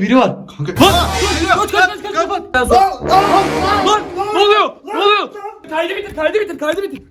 biri var. Kanka. Kaç kaç kaç kaç kapat. Ben sonra- Lan ne oluyor? Ne oluyor? Kaydı bitir kaydı bitir kaydı bitir.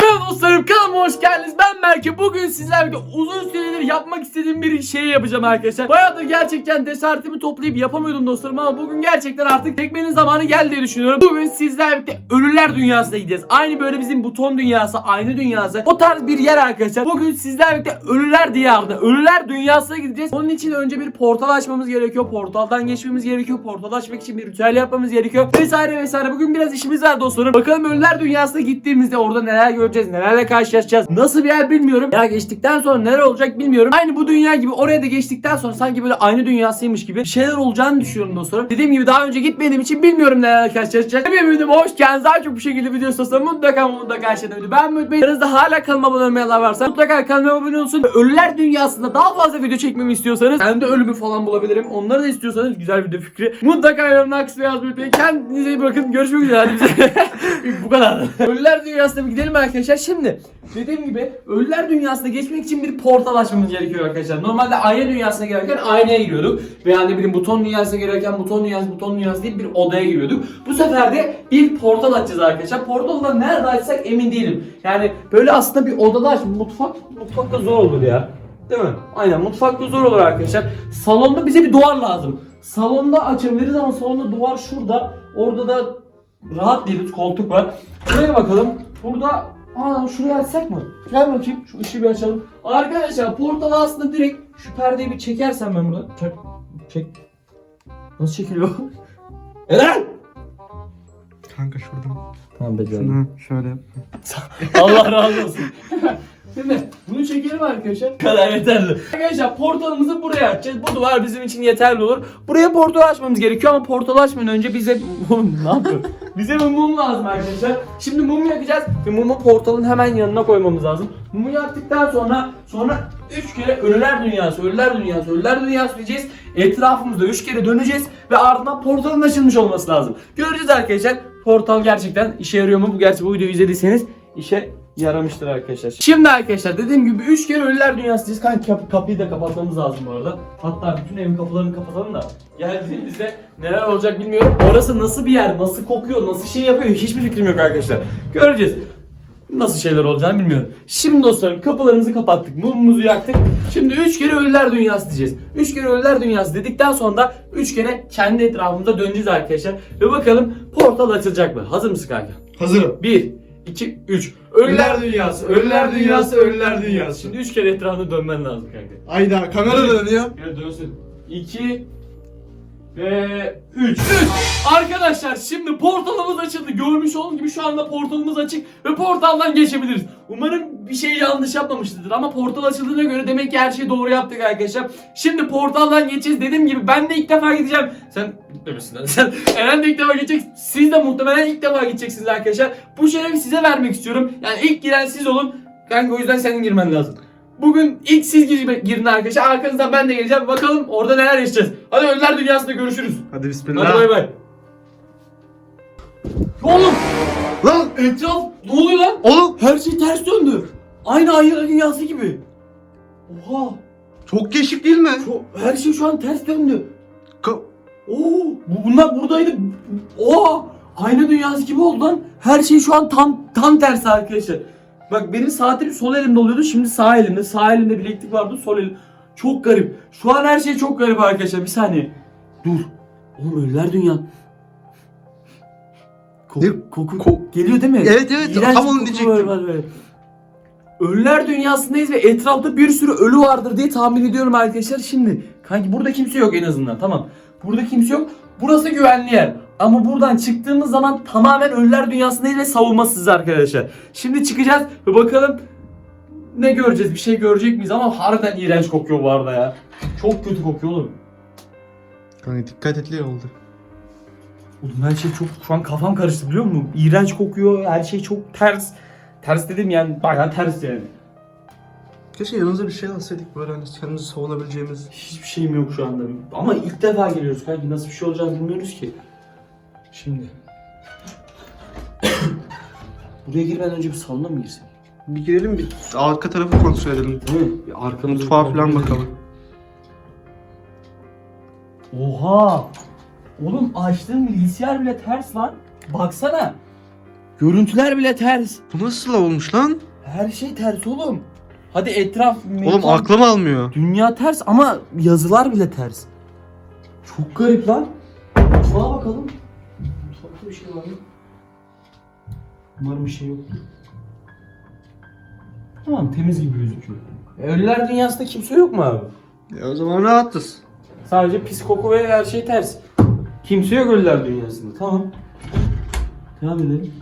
Merhaba dostlarım kanalıma hoş geldiniz. Ben Berke. Bugün sizlerle uzun süredir yapmak istediğim bir şey yapacağım arkadaşlar. Bayağıdır gerçekten cesaretimi toplayıp yapamıyordum dostlarım ama bugün gerçekten artık çekmenin zamanı geldi diye düşünüyorum. Bugün sizlerle ölüler dünyasına gideceğiz. Aynı böyle bizim buton dünyası, aynı dünyası. O tarz bir yer arkadaşlar. Bugün sizlerle ölüler diyarına, ölüler dünyasına gideceğiz. Onun için önce bir portal açmamız gerekiyor. Portaldan geçmemiz gerekiyor. Portal açmak için bir ritüel yapmamız gerekiyor. Vesaire vesaire. Bugün biraz işimiz var dostlarım. Bakalım ölüler dünyasına gittiğimizde orada neler göreceğiz, nelerle karşılaşacağız. Nasıl bir yer bilmiyorum. Ya geçtikten sonra neler olacak bilmiyorum. Aynı bu dünya gibi oraya da geçtikten sonra sanki böyle aynı dünyasıymış gibi bir şeyler olacağını düşünüyorum dostlarım. Dediğim gibi daha önce gitmediğim için bilmiyorum neler karşılaşacağız. Benim videoma hoş geldiniz. Daha çok bu şekilde video istiyorsanız mutlaka mutlaka aşağıda video. Ben unutmayın. Aranızda hala kanalıma abone olmayanlar varsa mutlaka kanalıma abone olsun. Ölüler dünyasında daha fazla video çekmemi istiyorsanız ben de ölümü falan bulabilirim. Onları da istiyorsanız güzel video fikri. Mutlaka yorumlar kısmına yazmayı unutmayın. Kendinize iyi bakın. Görüşmek üzere. Bu kadar. Ölüler dünyasına bir gidelim arkadaşlar. Şimdi dediğim gibi ölüler dünyasına geçmek için bir portal açmamız gerekiyor arkadaşlar. Normalde ayna dünyasına girerken aynaya giriyorduk. Veya ne bileyim buton dünyasına girerken buton dünyası buton dünyası deyip bir odaya giriyorduk. Bu sefer de bir portal açacağız arkadaşlar. Portalı da nerede açsak emin değilim. Yani böyle aslında bir odada aç. Mutfak, mutfakta zor olur ya. Değil mi? Aynen mutfakta zor olur arkadaşlar. Salonda bize bir duvar lazım. Salonda açabiliriz ama salonda duvar şurada. Orada da rahat değiliz. Koltuk var. Buraya bakalım. Burada Aa şurayı açsak mı? Gel bakayım şu ışığı bir açalım. Arkadaşlar portalı aslında direkt şu perdeyi bir çekersem ben burada. Çek. Çek. Nasıl çekiliyor? Eren! Kanka şuradan. Tamam becerdim. Şunu şöyle yap. Allah razı olsun. Şimdi bunu çekelim arkadaşlar. Bu kadar yeterli. Arkadaşlar portalımızı buraya açacağız. Bu duvar bizim için yeterli olur. Buraya portal açmamız gerekiyor ama portal açmadan önce bize ne yapıyor? bize bir mum lazım arkadaşlar. Şimdi mum yakacağız ve mumu portalın hemen yanına koymamız lazım. Mumu yaktıktan sonra sonra 3 kere ölüler dünyası, ölüler dünyası, ölüler dünyası diyeceğiz. Etrafımızda 3 kere döneceğiz ve ardından portalın açılmış olması lazım. Göreceğiz arkadaşlar. Portal gerçekten işe yarıyor mu? Bu gerçi bu videoyu izlediyseniz işe yaramıştır arkadaşlar. Şimdi arkadaşlar dediğim gibi 3 kere ölüler dünyası diyeceğiz. Kanka kap- kapıyı da kapatmamız lazım bu arada. Hatta bütün evin kapılarını kapatalım da geldiğimizde neler olacak bilmiyorum. Orası nasıl bir yer, nasıl kokuyor, nasıl şey yapıyor hiçbir fikrim yok arkadaşlar. Göreceğiz. Nasıl şeyler olacağını bilmiyorum. Şimdi dostlarım kapılarımızı kapattık. Mumumuzu yaktık. Şimdi 3 kere ölüler dünyası diyeceğiz. 3 kere ölüler dünyası dedikten sonra da 3 kere kendi etrafımızda döneceğiz arkadaşlar. Ve bakalım portal açılacak mı? Hazır mısın kanka? Hazırım. 1, 2, 3. Ölüler dünyası, ölüler dünyası, ölüler dünyası. Şimdi 3 kere etrafında dönmen lazım kanka. Ayda kamera dönüyor. Gel dönsün. 2 ve 3. Arkadaşlar şimdi portalımız açıldı. Görmüş olduğunuz gibi şu anda portalımız açık ve portaldan geçebiliriz. Umarım bir şey yanlış yapmamışızdır ama portal açıldığına göre demek ki her şeyi doğru yaptık arkadaşlar. Şimdi portaldan geçeceğiz. Dediğim gibi ben de ilk defa gideceğim. Sen demesin lan. Sen Eren de ilk defa gidecek. Siz de muhtemelen ilk defa gideceksiniz arkadaşlar. Bu şerefi size vermek istiyorum. Yani ilk giren siz olun. Kanka o yüzden senin girmen lazım. Bugün ilk siz gir- girin arkadaşlar. Arkanızdan ben de geleceğim. Bakalım orada neler yaşayacağız. Hadi ölüler dünyasında görüşürüz. Hadi bismillah. Hadi bay bay. Oğlum Lan etraf ne oluyor lan? oğlum Her şey ters döndü. Aynı ayı dünyası gibi. Oha. çok değişik değil mi? Şu, her şey şu an ters döndü. Ka- Oo, bu, bunlar buradaydı. Oha. Aynı dünyası gibi oldu lan. Her şey şu an tam tam tersi arkadaşlar. Bak benim saatim sol elimde oluyordu. Şimdi sağ elimde. Sağ elimde bileklik vardı. Sol elim. Çok garip. Şu an her şey çok garip arkadaşlar. Bir saniye. Dur. Oğlum ölüler dünya. Koku, Ne? koku Ko- geliyor değil mi? Evet, evet. İğrenç Tam onu diyecektim. var, var, var. Ölüler dünyasındayız ve etrafta bir sürü ölü vardır diye tahmin ediyorum arkadaşlar. Şimdi kanki burada kimse yok en azından tamam. Burada kimse yok. Burası güvenli yer. Ama buradan çıktığımız zaman tamamen ölüler dünyasındayız ve savunmasız arkadaşlar. Şimdi çıkacağız ve bakalım ne göreceğiz? Bir şey görecek miyiz? Ama harbiden iğrenç kokuyor bu arada ya. Çok kötü kokuyor oğlum. Kanka dikkat etli oldu. Oğlum her şey çok şu an kafam karıştı biliyor musun? İğrenç kokuyor. Her şey çok ters. Ters dedim yani bayağı ters yani. Keşke yanımıza bir şey alsaydık böyle hani kendimizi savunabileceğimiz. Hiçbir şeyim yok şu anda. Ama ilk defa geliyoruz kanki. Nasıl bir şey olacağını bilmiyoruz ki. Şimdi. Buraya girmeden önce bir salona mı girsek? Bir girelim bir arka tarafı kontrol edelim. Değil mi? Bir arkamızı Mutfağa kontrol falan edelim. bakalım. Oha! Oğlum açtığın bilgisayar bile ters lan. Baksana. Görüntüler bile ters. Bu nasıl olmuş lan? Her şey ters oğlum. Hadi etraf, Oğlum mekan, aklım almıyor. Dünya ters ama yazılar bile ters. Çok garip lan. Mutfağa bakalım. Mutfakta bir şey var mı? Umarım bir şey yoktur. Tamam temiz gibi gözüküyor. E, Ölüler dünyasında kimse yok mu abi? E o zaman rahatız. Sadece pis koku ve her şey ters. Kimse yok ölüler dünyasında. Tamam. Devam edelim.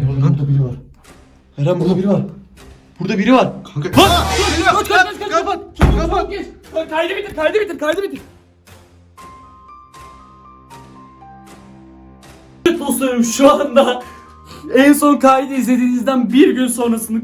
Eren burada biri var. Eren burada biri var. Burada biri var. Kanka. Kaç kaç kaç kaç kapat. Çabuk çabuk geç. Kaydı bitir kaydı bitir kaydı bitir. Dostlarım şu anda en son kaydı izlediğinizden bir gün sonrasını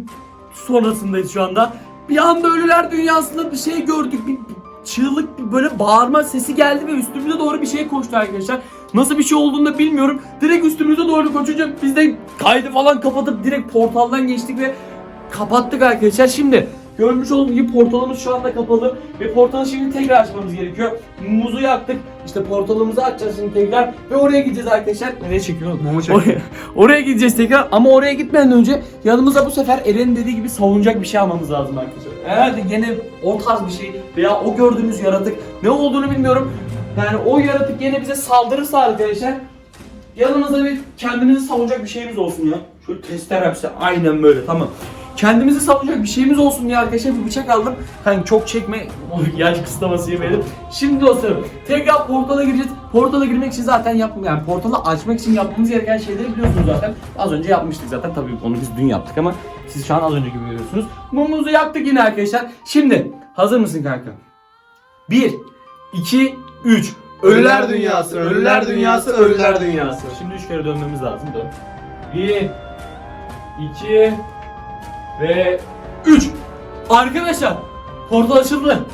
sonrasındayız şu anda. Bir anda ölüler dünyasında bir şey gördük. Bir, bir çığlık bir böyle bağırma sesi geldi ve üstümüze doğru bir şey koştu arkadaşlar. Nasıl bir şey olduğunu da bilmiyorum. Direkt üstümüze doğru koşunca biz de kaydı falan kapatıp direkt portaldan geçtik ve kapattık arkadaşlar. Şimdi görmüş olduğunuz gibi portalımız şu anda kapalı ve portalı şimdi tekrar açmamız gerekiyor. Muzu yaktık. İşte portalımızı açacağız şimdi tekrar ve oraya gideceğiz arkadaşlar. Nereye çekiyor? Mumu çek. Oraya, oraya gideceğiz tekrar ama oraya gitmeden önce yanımıza bu sefer Eren'in dediği gibi savunacak bir şey almamız lazım arkadaşlar. Eğer de gene o tarz bir şey veya o gördüğümüz yaratık ne olduğunu bilmiyorum. Yani o yaratık gene bize saldırırsa arkadaşlar yanımızda bir kendimizi savunacak bir şeyimiz olsun ya. Şöyle tester hepsi aynen böyle tamam. Kendimizi savunacak bir şeyimiz olsun diye arkadaşlar bir bıçak aldım. Hani çok çekme, yaş kısıtlaması yemeyelim. Şimdi dostlarım tekrar portala gireceğiz. Portala girmek için zaten yap yani portalı açmak için yapmamız gereken şeyleri biliyorsunuz zaten. Az önce yapmıştık zaten tabii onu biz dün yaptık ama siz şu an az önce gibi görüyorsunuz. Mumumuzu yaktık yine arkadaşlar. Şimdi hazır mısın kanka? 1 2 3 Ölüler dünyası, ölüler dünyası, ölüler dünyası. Şimdi 3 kere dönmemiz lazım. Dön. 1 2 ve 3 Arkadaşlar portal açıldı.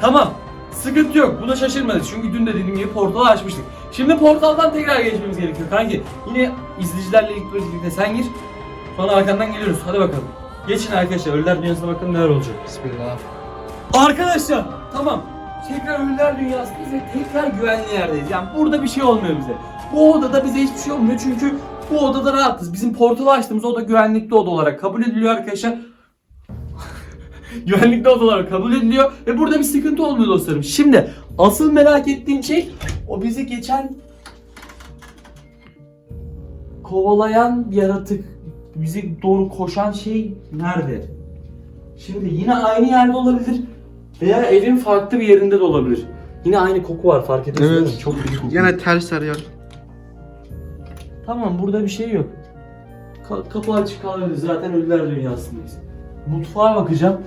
Tamam. Sıkıntı yok. Buna şaşırmadık. Çünkü dün de dediğim gibi portalı açmıştık. Şimdi portaldan tekrar geçmemiz gerekiyor kanki. Yine izleyicilerle ilk birlikte sen gir. Sonra arkandan geliyoruz. Hadi bakalım. Geçin arkadaşlar. Ölüler dünyasına bakalım neler olacak. Bismillah. Arkadaşlar tamam. Tekrar ölüler dünyasındayız ve tekrar güvenli yerdeyiz. Yani burada bir şey olmuyor bize. Bu odada bize hiçbir şey olmuyor çünkü bu odada rahatız. Bizim portalı açtığımız oda güvenlikli oda olarak kabul ediliyor arkadaşlar. güvenlikli oda olarak kabul ediliyor ve burada bir sıkıntı olmuyor dostlarım. Şimdi asıl merak ettiğim şey o bizi geçen kovalayan yaratık bizi doğru koşan şey nerede? Şimdi yine aynı yerde olabilir veya evin farklı bir yerinde de olabilir. Yine aynı koku var fark ediyorsun Evet. Çok büyük koku. Yine ters her yer. Tamam burada bir şey yok. Ka- kapı açık kalabilir zaten ölüler dünyasındayız. Mutfağa bakacağım.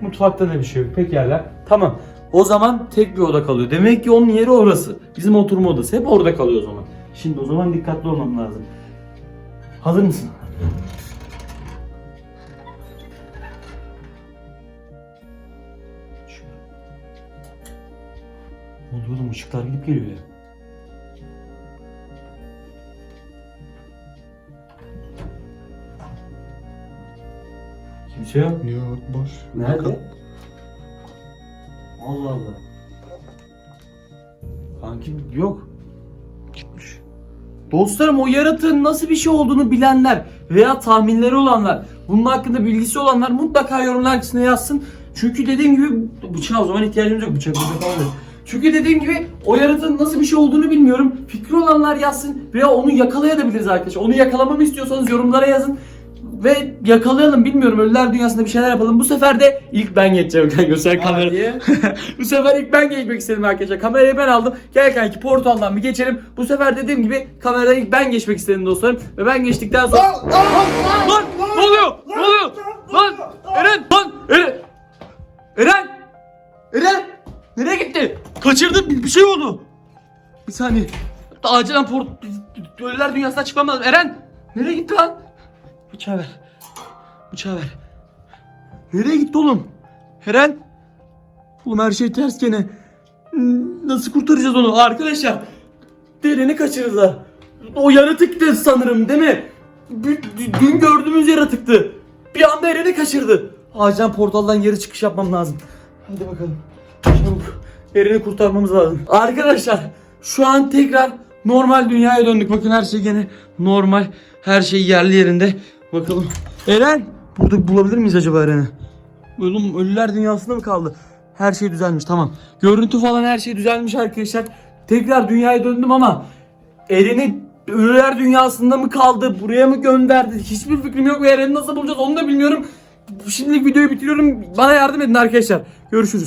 Mutfakta da bir şey yok. Pekala. Tamam. O zaman tek bir oda kalıyor. Demek ki onun yeri orası. Bizim oturma odası. Hep orada kalıyor o zaman. Şimdi o zaman dikkatli olmam lazım. Hazır mısın? Ne oluyor oğlum? Işıklar gidip geliyor ya. Kimse yok. Yok boş. Nerede? Allah Allah. Kanki yok. Gitmiş. Dostlarım o yaratığın nasıl bir şey olduğunu bilenler veya tahminleri olanlar, bunun hakkında bilgisi olanlar mutlaka yorumlar kısmına yazsın. Çünkü dediğim gibi bıçağa o zaman ihtiyacımız yok bıçak burada kalmadı. Çünkü dediğim gibi o yaratığın nasıl bir şey olduğunu bilmiyorum. Fikri olanlar yazsın veya onu yakalayabiliriz arkadaşlar. Onu yakalamamı istiyorsanız yorumlara yazın. Ve yakalayalım bilmiyorum ölüler dünyasında bir şeyler yapalım. Bu sefer de ilk ben geçeceğim kanka sen kamera. Bu sefer ilk ben geçmek istedim arkadaşlar. Kamerayı ben aldım. Gel kanki portaldan bir geçelim. Bu sefer dediğim gibi kameradan ilk ben geçmek istedim dostlarım. Ve ben geçtikten sonra... Lan! Ne oluyor? Ne oluyor? Lan! Eren! Lan! Eren! Eren! Eren! Nereye gitti? Kaçırdım bir bir şey oldu. Bir saniye. Acilen port... Ölüler dünyasına çıkmam lazım. Eren! Nereye gitti lan? Bıçağı ver. Bıçağı ver. Nereye gitti oğlum? Eren! Oğlum her şey ters gene. Nasıl kurtaracağız onu? Arkadaşlar Deren'i kaçırdılar. O yaratıktı sanırım değil mi? Dü- dü- Dün gördüğümüz yaratıktı. Bir anda Eren'i kaçırdı. Acilen portaldan geri çıkış yapmam lazım. Hadi bakalım. Çabuk. Eren'i kurtarmamız lazım. Arkadaşlar şu an tekrar normal dünyaya döndük. Bakın her şey gene normal. Her şey yerli yerinde. Bakalım. Eren! Burada bulabilir miyiz acaba Eren'i? Oğlum ölüler dünyasında mı kaldı? Her şey düzelmiş tamam. Görüntü falan her şey düzelmiş arkadaşlar. Tekrar dünyaya döndüm ama Eren'i ölüler dünyasında mı kaldı? Buraya mı gönderdi? Hiçbir fikrim yok ve Eren'i nasıl bulacağız onu da bilmiyorum. Şimdilik videoyu bitiriyorum. Bana yardım edin arkadaşlar. Görüşürüz.